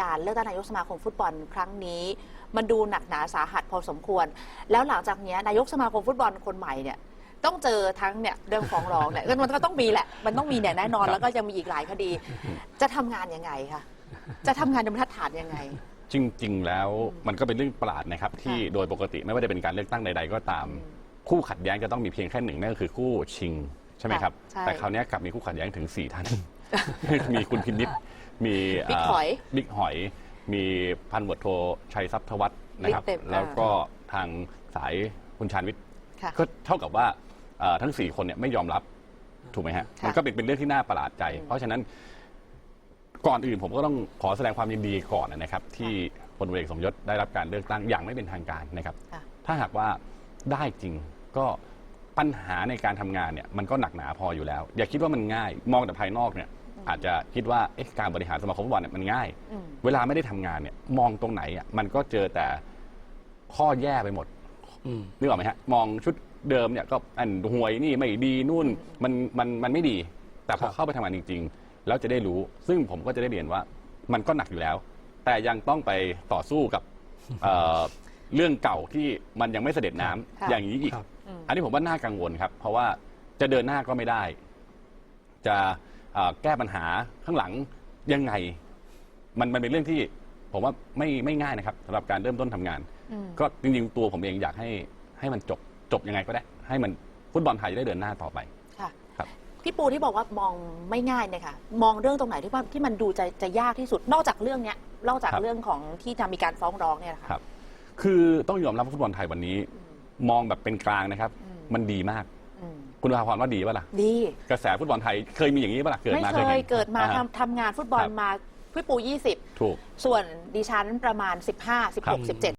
การเลือกตั้งนายกสมาคมฟุตบอลครั้งนี้ มันดูหนักหนาสาหัสพอสมควร แล้วหลังจากเนี้ยนายกสมาคมฟุตบอลคนใหม่เนี่ยต้องเจอทั้งเนี่ยเรื่องฟ้องร้องเนี่ยมันก็ต้องมีแหละ มันต้องมีเนี่ยแน่นอนครับแล้วก็ยังมีอีกหลายคดี จะทำงานยังไงคะจะทำงานในบรรทัดฐานยังไง จริง ๆ แล้วมันก็เป็นเรื่องประหลาดนะครับ ที่โดยปกติไม่ว่าจะเป็นการเลือกตั้งใด ๆ ก็ตาม คู่ขัดแย้งจะต้องมีเพียงแค่หนึ่งนั่นก็คือคู่ชิงใช่ไหมครับใช่แต่คราวนี้กลับมีคู่ขัดแย้งถึง 4 ท่าน มีคุณพินิษมีบิ๊กาหอยบิ๊กหอย มีพันบทโทชัยทรัพย์ทวัฒน์นะครับ บิ๊กเต็ม แล้วก็ทางสายคุณชาญวิทย์ ค่ะ ก็เท่ากับว่าเอ่อทั้ง 4 คนเนี่ยไม่ยอมรับถูกไหมฮะค่ะมันก็เป็นเป็นเรื่องที่น่าประหลาดใจ เพราะฉะนั้นก่อนอื่นผมก็ต้องขอแสดงความยินดีก่อนนะครับ ที่พลเอกสมยศได้รับการเลือกตั้งอย่างไม่เป็นทางการนะครับ ค่ะ ถ้าหากว่าได้จริงก็ปัญหาในการทำงานเนี่ยมันก็หนักหนาพออยู่แล้ว อย่าคิดว่ามันง่ายมองแต่ภายนอกเนี่ย อาจจะคิดว่าเอ๊ะการบริหารสมาคมฟุตบอลเนี่ยมันง่ายอืมเวลาไม่ได้ทำงานเนี่ยมองตรงไหนอะมันก็เจอแต่ข้อแย่ไปหมดอืมนึกออกไหมฮะมองชุดเดิมเนี่ยก็อันห่วยนี่ไม่ดีนู่นมันมันมันไม่ดี แต่พอครับเข้าไปทำงานจริง ๆ แล้วจะได้รู้ ซึ่งผมก็จะได้เรียนว่า มันก็หนักอยู่แล้ว แต่ยังต้องไปต่อสู้กับเอ่อเรื่องเก่าที่มันยังไม่เสด็จน้ำค่ะอย่างนี้อีกครับอืมอันนี้ผมว่าน่ากังวลครับ เพราะว่าจะเดินหน้าก็ไม่ได้ จะ เอ่อแก้ปัญหาข้างหลังยังไง มันมันเป็นเรื่องที่ผมว่าไม่ไม่ง่ายนะครับสำหรับการเริ่มต้นทำงาน อืม ก็จริงๆ ตัวผมเองอยากให้ให้มันจบจบยังไงก็ได้ ให้มันฟุตบอลไทยจะได้เดินหน้าต่อไป ค่ะครับ พี่ปูที่บอกว่ามองไม่ง่ายเนี่ยค่ะ มองเรื่องตรงไหนที่ว่าที่มันดูจะจะยากที่สุด นอกจากเรื่องเนี้ยนอกจากครับเรื่องของที่จะมีการฟ้องร้องเนี่ยนะคะ ครับ คือต้องยอมรับว่าฟุตบอลไทยวันนี้ มองแบบเป็นกลางนะครับ อืม มันดีมากอืม คุณภาพรว่าดีป่ะล่ะ ดี กระแสฟุตบอลไทยเคยมีอย่างนี้ป่ะล่ะเกิดไม่มาเคเคยยเห็นเกิดมาอ่ฮะ ทำทำงานฟุตบอลครับ มาพี่ปูยี่สิบถูก ส่วนดิฉันประมาณสิบห้าสิบครัหกบสิบเจ็ด